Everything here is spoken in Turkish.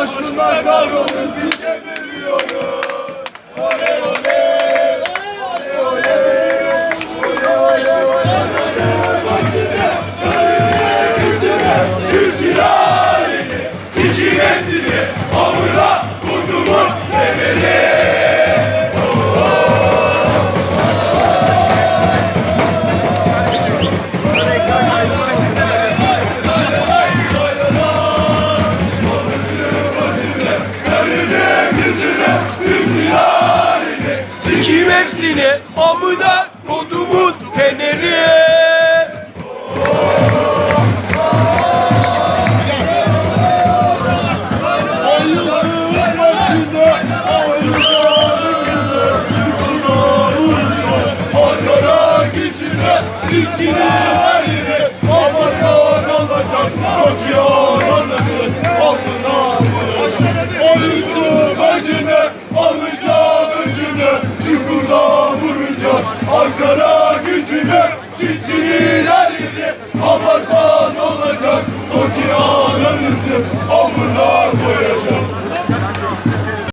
Onlar kahrolur biz emiriyoruz. Oley oley. Oley oley. Oley oley. Gülsün hepsini amına kodumun feneri. Gücüne, çiftçinin eline Aman olacak, okyan anlasın Çukurda vuracağız. Ankara gücüne, çiftçinin eline Aman olacak, anlasın Alnına koyacağız